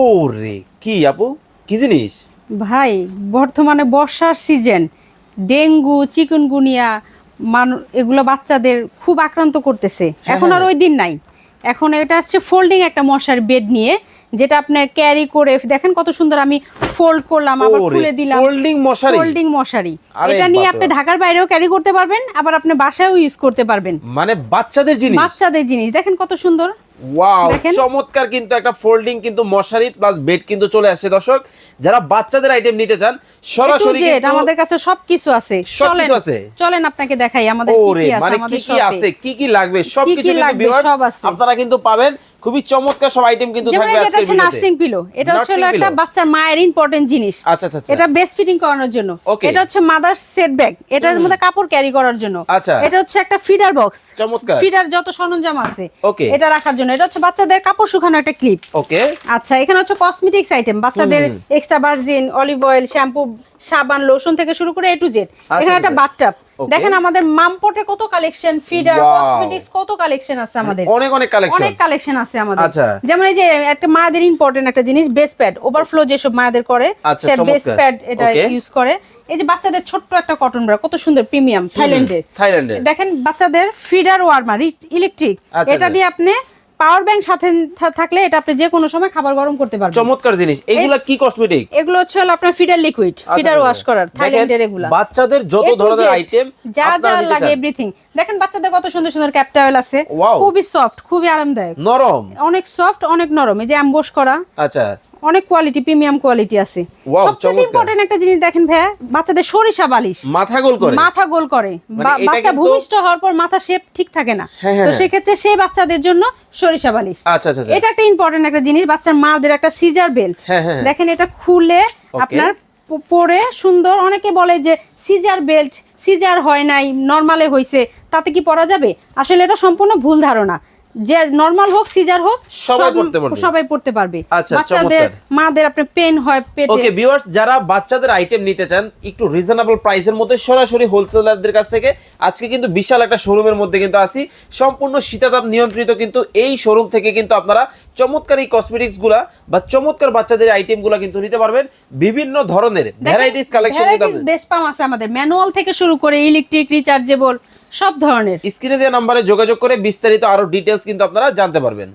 ওরে কি আপু? কি জিনিস? ভাই বর্তমানে বর্ষার সিজন ডেঙ্গু চিকুনগুনিয়া মানুষ এগুলো বাচ্চাদের খুব আক্রান্ত করতেছে। হ্যাঁ, এখন আর ওই দিন নাই। এখন এটা হচ্ছে ফোল্ডিং একটা মশার বেড নিয়ে যেটা আপনার ক্যারি করে দেখেন কত সুন্দর আমি ফোল্ড করলাম আবার খুলে দিলাম। folding মশারি? ফোল্ডিং মশারি। এটা নিয়ে আপনি ঢাকার বাইরেও ক্যারি করতে পারবেন আবার আপনি বাসায়ও ইউজ করতে পারবেন। মানে বাচ্চাদের জিনিস? বাচ্চাদের জিনিস দেখেন কত সুন্দর। ওয়াও চমৎকার কিন্তু একটা ফোল্ডিং কিন্তু মশারি প্লাস বেড কিন্তু চলে আসছে দর্শক। যারা বাচ্চাদের আইটেম নিতে চান সরাসরি আমাদের কাছে সবকিছু আছে। সবকিছু চলেন আছে? চলেন আপনাকে দেখাই আমাদের কি কি আছে মানে কি কি আছে? কি কি লাগবে? সবকিছু কিন্তু আপনারা কিন্তু পাবেন খুবই চমৎকার সব আইটেম কিন্তু থাকবে যে এটা হচ্ছে নার্সিং পিলো এটা হচ্ছে একটা। বাচ্চার মায়ের ইম্পর্টেন্ট জিনিস আচ্ছা আচ্ছা আচ্ছা এটা ব্রেস্ট ফিটিং করানোর জন্য. এটা হচ্ছে মাদার সেট ব্যাগ এটার মধ্যে কাপড় ক্যারি করার জন্য আচ্ছা। এটা হচ্ছে একটা ফিডার বক্স চমৎকার। ফিডার যত সরঞ্জাম আছে Okay. এটা রাখার জন্য এটা হচ্ছে বাচ্চাদের কাপড় শুকানো একটা ক্লিপ ওকে আচ্ছা এখানে হচ্ছে কসমেটিক্স আইটেম বাচ্চাদের extra virgin olive oil shampoo সাবান লোশন থেকে শুরু করে এ টু জেড এখানে একটা আচ্ছা। Bathtub Okay. দেখেন আমাদের মামপটে কত কালেকশন ফিডার কসমেটিক্স কত কালেকশন আছে আমাদের। অনেক অনেক কালেকশন অনেক কালেকশন আছে আমাদের। আচ্ছা। যেমন এই যে একটা মায়েদের ইম্পর্টেন্ট একটা জিনিস বেস প্যাড ওভারফ্লো যেসব মায়েদের করে আচ্ছা, সে বেস প্যাড এটা ইউজ করে। এই যে বাচ্চাদের ছোট্ট একটা কটন ব্রা কত সুন্দর প্রিমিয়াম থাইল্যান্ডের থাইল্যান্ডের দেখেন বাচ্চাদের ফিডার ওয়ার্মার ইলেকট্রিক এটা আচ্ছা। দিয়ে আপনি পাওয়ার ব্যাংক সাথে থাকলে এটা আপনি যে কোনো সময় খাবার গরম করতে পারবেন। চমৎকার জিনিস। এগুলো কি কসমেটিক এগুলো হচ্ছে হলো আপনার ফিডার লিকুইড ফিডার ওয়াশ করার থাইল্যান্ডের এগুলো। বাচ্চাদের যত ধরনের আইটেম যা যা লাগে এভরিথিং দেখেন বাচ্চাদের কত সুন্দর সুন্দর ক্যাপ টাওয়েল আছে. খুবই সফট খুবই আরামদায়ক। নরম। অনেক সফট অনেক নরম। এই যে অ্যাম্বোস করা। আচ্ছা। অনেক কোয়ালিটি প্রিমিয়াম কোয়ালিটি আছে। সবচেয়ে। ইম্পর্টেন্ট একটা জিনিস দেখেন ভাইয়া বাচ্চাদের সরিষা বালিশ। মাথা গোল করে? মাথা গোল করে। মানে বাচ্চা ভূমিষ্ঠ হওয়ার পর মাথা শেপ ঠিক থাকে না। হ্যাঁ, হ্যাঁ, তো হ্যাঁ। সেক্ষেত্রে সেই বাচ্চাদের জন্য সরিষা বালিশ। আচ্ছা আচ্ছা আচ্ছা। এটা একটা ইম্পর্টেন্ট একটা জিনিস বাচ্চার মাদের একটা সিজার বেল্ট হ্যাঁ, হ্যাঁ। দেখেন এটা খুলে আপনার পরে সুন্দর অনেকে বলে যে সিজার বেল্ট সিজার হয় নাই নর্মালে হইছে তাতে কি পরা যাবে? আসলে এটা সম্পূর্ণ ভুল ধারণা। যে নর্মাল হোক সিজার হোক সবাই পড়তে পারবে। সবাই পড়তে পারবে। আচ্ছা, বাচ্চাদের মাদের আপনার পেন হয় পেটে। ওকে ভিউয়ার্স যারা বাচ্চাদের আইটেম নিতে চান একটু রিজনেবল প্রাইসের মধ্যে সরাসরি হোলসেলারদের কাছ থেকে আজকে কিন্তু বিশাল একটা শোরুমের মধ্যে কিন্তু আসি সম্পূর্ণ শীতাতাপ নিয়ন্ত্রিত কিন্তু এই শোরুম থেকে কিন্তু আপনারা চমৎকার এই কসমেটিক্সগুলা বা চমৎকার বাচ্চাদের আইটেমগুলা কিন্তু নিতে পারবেন। বিভিন্ন ধরনের ভ্যারাইটিস কালেকশন বেস্ট পাম আছে আমাদের। ম্যানুয়াল থেকে শুরু করে ইলেকট্রিক রিচার্জেবল সব ধরনের। স্ক্রিনে দেওয়া নাম্বারে যোগাযোগ করে বিস্তারিত আরও ডিটেলস কিন্তু আপনারা জানতে পারবেন।